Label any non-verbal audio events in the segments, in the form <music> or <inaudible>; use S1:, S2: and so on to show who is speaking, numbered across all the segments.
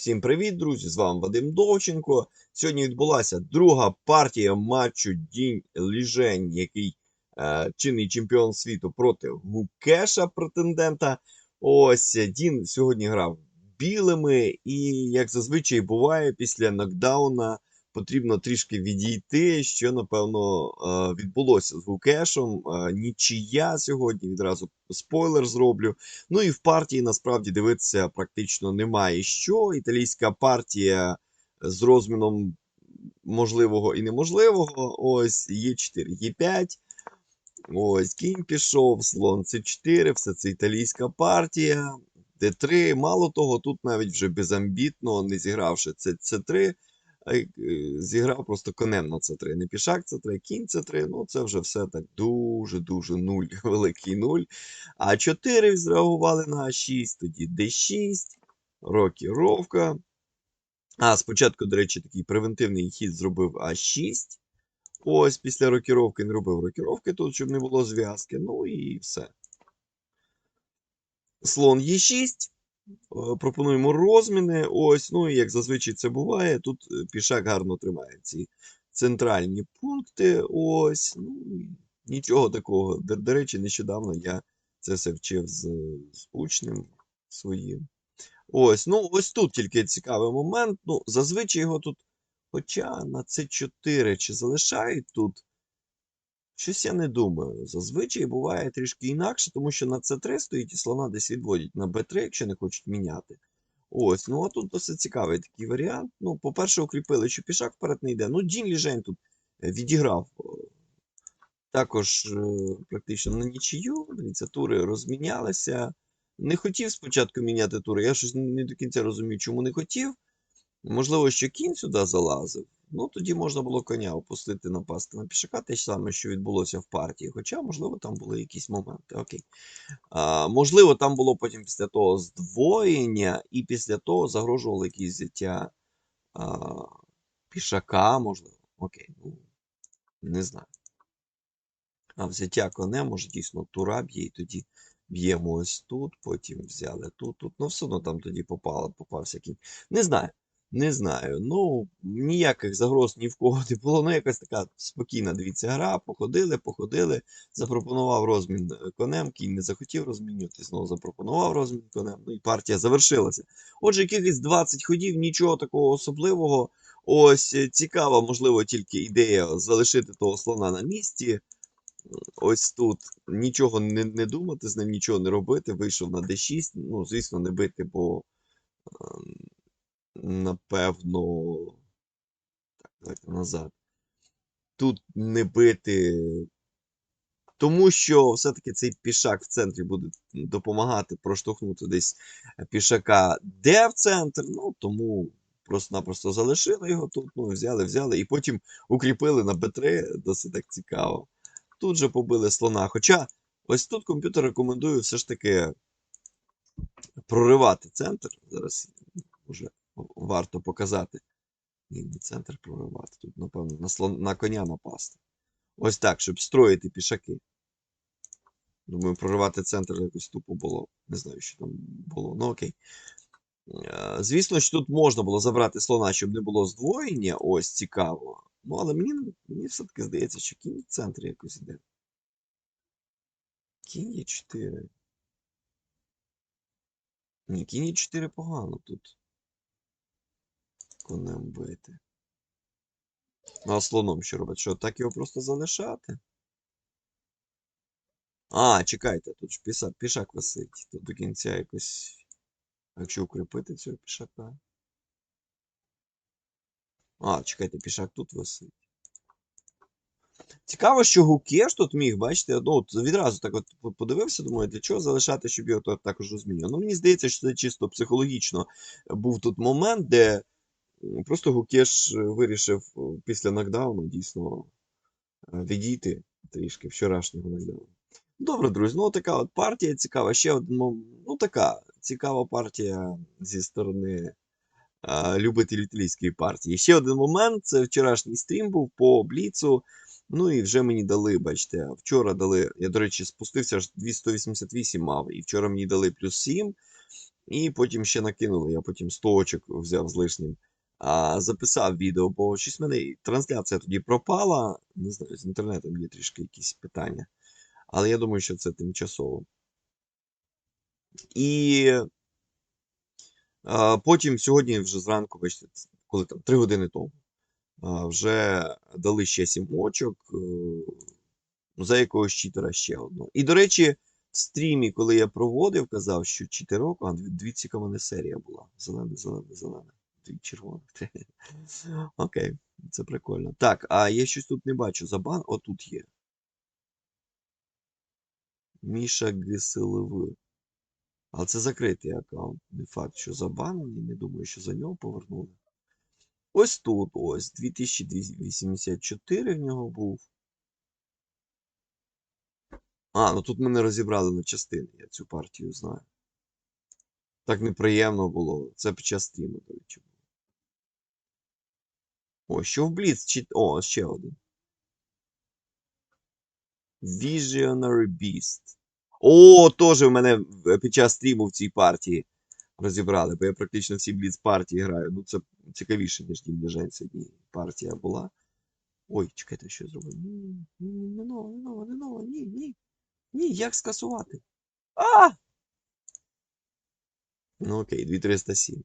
S1: Всім привіт, друзі! З вами Вадим Довченко. Сьогодні відбулася друга партія матчу Дінь Ліжень, який е, чинний чемпіон світу проти Гукеша претендента. Ось Дін сьогодні грав білими, і, як зазвичай буває, після нокдауна потрібно трішки відійти, що, напевно, е, відбулося з Гукешем. Е, нічия сьогодні, відразу спойлер зроблю. Ну і в партії насправді дивитися практично немає що. Італійська партія з розміном можливого і неможливого. Ось Є4, Є5. Ось кінь пішов, слон С4, все це італійська партія. Д3. Мало того, тут навіть вже безамбітно, не зігравши це С3, а й, е, зіграв просто конем на С3. Не пішак С3, кінь С3. Ну, це вже все так дуже-дуже нуль, <laughs> великий нуль. А 4 зреагували на А6, тоді Д6, рокіровка. А, спочатку, до речі, такий превентивний хід зробив А6. Ось після рокіровки не робив рокіровки тут, щоб не було зв'язки. Ну і все. Слон Е6. Е, Пропонуємо розміни. Ось, ну і як зазвичай це буває, тут е, пішак гарно тримає ці центральні пункти. Ось. Ну, нічого такого. До, до речі, нещодавно я це все вчив з, з учнем своїм. Ось, ну ось тут тільки цікавий момент. Ну, зазвичай його тут, хоча на С4 чи залишають тут. Щось я не думаю. Зазвичай буває трішки інакше, тому що на С3 стоїть і слона десь відводять на Б3, якщо не хочуть міняти. Ось, ну а тут досить цікавий такий варіант. Ну, по-перше, укріпили, що пішак вперед не йде. Ну, Дін Ліжень тут е, відіграв також е, практично на нічию. Дивіться, тури розмінялися. Не хотів спочатку міняти тури. Я щось не до кінця розумію, чому не хотів. Можливо, що кінь сюди залазив. Ну, тоді можна було коня опустити, напасти на пішака, те ж саме, що відбулося в партії. Хоча, можливо, там були якісь моменти. Окей. А, можливо, там було потім після того здвоєння, і після того загрожувало якісь взяття а, пішака, можливо. Окей, ну, не знаю. А взяття конем, може, дійсно тура б'є, і тоді б'ємо ось тут, потім взяли тут, тут. Ну, все одно там тоді попало, попався кінь. Не знаю. Не знаю. Ну, ніяких загроз ні в кого не було. Ну, якась така спокійна, дивіться, гра. Походили, походили. Запропонував розмін е, конем, кінь не захотів розмінювати, знову запропонував розмін конем. Ну і партія завершилася. Отже, якихось 20 ходів, нічого такого особливого. Ось е, цікава, можливо, тільки ідея залишити того слона на місці. Ось тут нічого не, не думати, з ним нічого не робити. Вийшов на d6. Ну, звісно, не бити, бо. Напевно. Так, давайте назад. Тут не бити. Тому що все-таки цей пішак в центрі буде допомагати проштовхнути десь пішака де в центр. Ну, тому просто-напросто залишили його тут. Ну, взяли, взяли, і потім укріпили на Б3, досить так цікаво. Тут же побили слона. Хоча ось тут комп'ютер рекомендує все ж таки проривати центр. Зараз вже варто показати. Ні, не центр проривати. Тут, напевно, на, слон, на коня напасти. Ось так, щоб строїти пішаки. Думаю, проривати центр якось тупо було. Не знаю, що там було. Ну окей. Е, Звісно, що тут можна було забрати слона, щоб не було здвоєння. Ось цікаво. Ну, але мені, мені все-таки здається, що кінь в центрі якось іде. Кінь є 4. Ні, кінь є 4 погано тут. Конем бити. Ну, а слоном що робить? Що, так його просто залишати? А, чекайте, тут ж пішак, пішак висить. Тут до кінця якось. Якщо укріпити цього пішака. А, чекайте, пішак тут висить. Цікаво, що Гукеш тут міг, бачите, ну, от відразу так от подивився, думаю, для чого залишати, щоб його також розмінював. Ну, мені здається, що це чисто психологічно був тут момент, де просто Гукеш е, вирішив е, після нокдауну дійсно е, відійти трішки вчорашнього нокдауну. Добре, друзі, ну така от партія цікава. Ще один, ну така цікава партія зі сторони а, любителів італійської партії. Ще один момент: це вчорашній стрім був по Бліцу. Ну і вже мені дали, бачите, вчора дали. Я, до речі, спустився аж 288 мав, і вчора мені дали плюс 7. І потім ще накинули. Я потім 100 очок взяв з лишнім. А, записав відео, бо щось в мене трансляція тоді пропала. Не знаю, з інтернетом є трішки якісь питання. Але я думаю, що це тимчасово. І а, потім сьогодні вже зранку, бачите, коли там 3 години тому, а, вже дали ще 7 очок. е, За якогось читера ще одного. І, до речі, в стрімі, коли я проводив, казав, що читерок, а дві мене серія була. Зелене, зелене, зелене. Дві червоних. <laughs> Окей, це прикольно. Так, а я щось тут не бачу. Забан отут є. Міша ГСЛВ. Але це закритий аккаунт. Не факт, що забанений. Не думаю, що за нього повернули. Ось тут ось 2284 в нього був. А, ну тут ми не розібрали на частини, я цю партію знаю. Так неприємно було. Це під до речі. О, що в Бліц? Чи... О, ще один. Visionary Beast. О, теж в мене під час стріму в цій партії розібрали, бо я практично всі Бліц партії граю. Ну, це цікавіше, ніж Дім сьогодні партія була. Ой, чекайте, що я зробив? Ні, ні, не нова, не нова, не нова, ні, ні. Ні, як скасувати? А! Ну окей, 2307.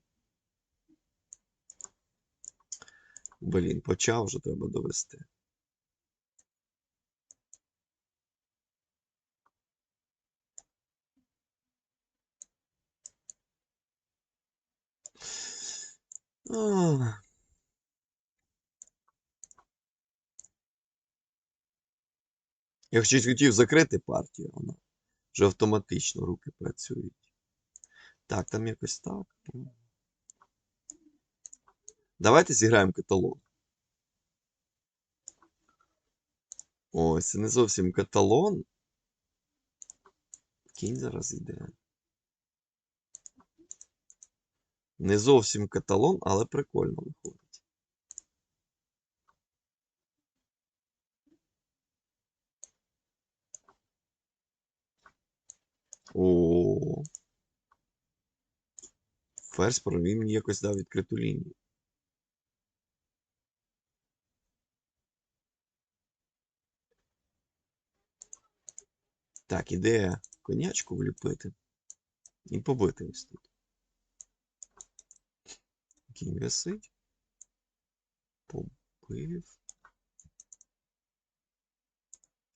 S1: Блін, почав вже треба довести. Ах. Я щось хотів закрити партію, вона вже автоматично руки працюють. Так, там якось так. Давайте зіграємо каталог. Ось, це не зовсім каталон. Кінь зараз йде. Не зовсім каталон, але прикольно виходить. О. Ферзь провів мені якось дав відкриту лінію. Так, ідея конячку вліпити і побити ось тут. Кінь висить. Побив.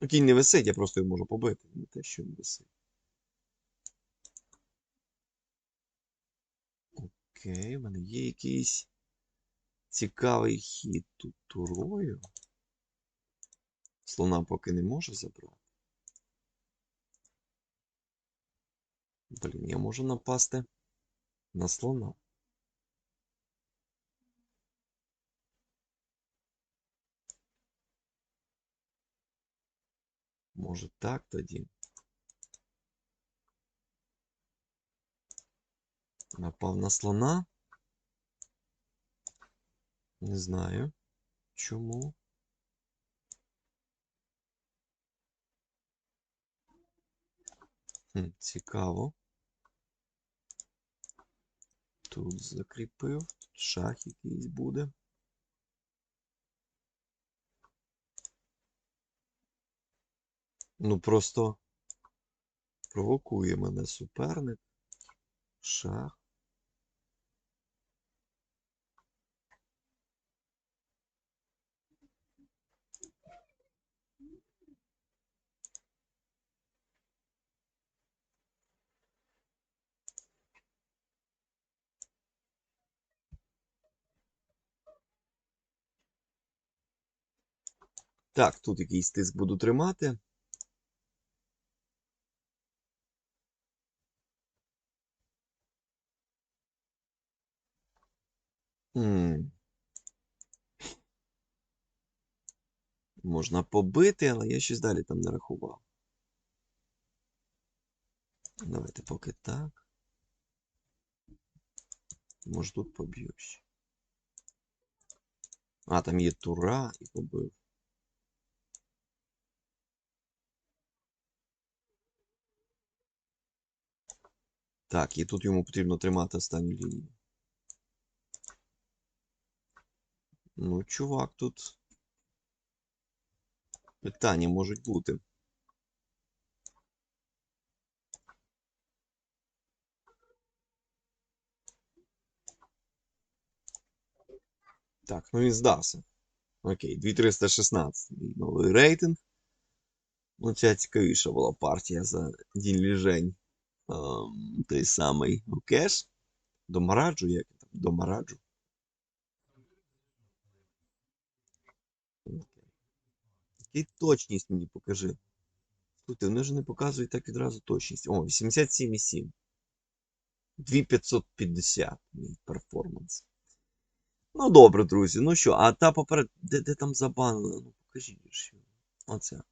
S1: Ну, кінь не висить, я просто його можу побити, не те, що він висить. Окей, в мене є якийсь цікавий хід тут турою. Слона поки не може забрати. Блін, я можу напасти на слона. Може так тоді. Напав на слона. Не знаю. Чому? Хм, цікаво. Тут закріпив. Шах якийсь буде. Ну просто провокує мене суперник. Шах. Так, тут якийсь тиск буду тримати. М. Можна побити, але я щось далі там не рахував. Давайте поки так. Може тут поб'ю ще. А, там є тура і побив. Так, і тут йому потрібно тримати останню лінію. Ну, чувак, тут питання можуть бути. Так, ну він здався. Окей, 2316. Мій Новий рейтинг. Ну, ця цікавіша була партія за день ліжень. Ем, той самий Океш. Домараджу, як там? Домараджу. Який точність мені покажи. Слухайте, вони ж не показують так відразу точність. О, 87,7. 2550 мій перформанс. Ну, добре, друзі. Ну що, а та поперед. Де, де там забанили? Ну, покажіть. Оця.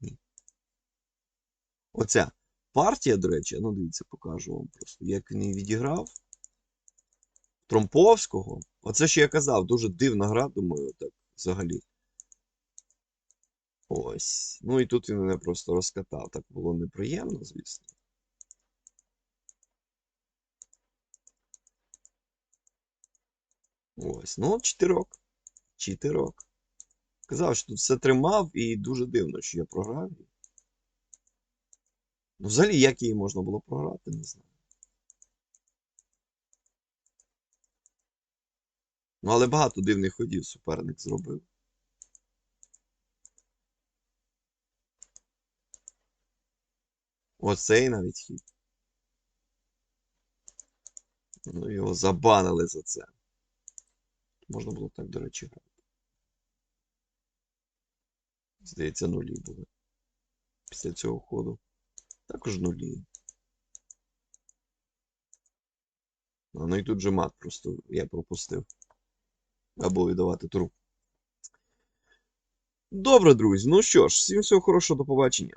S1: Ні. Оця. Партія, до речі, ну дивіться, покажу вам просто, як він її відіграв. Тромповського. Оце що я казав, дуже дивна гра, думаю, так взагалі. Ось. Ну і тут він мене просто розкатав. Так було неприємно, звісно. Ось. Ну, от чотирок. Чотирок. Казав, що тут все тримав, і дуже дивно, що я програв. Ну, взагалі, як її можна було програти, не знаю. Ну, але багато дивних ходів суперник зробив. Оцей навіть хід. Ну, його забанили за це. Можна було так, до речі, грати. Здається, нулі були. Після цього ходу. Також нулі. Ну і тут же мат просто я пропустив. Або віддавати тру. Добре, друзі. Ну що ж, всім всього хорошого, до побачення.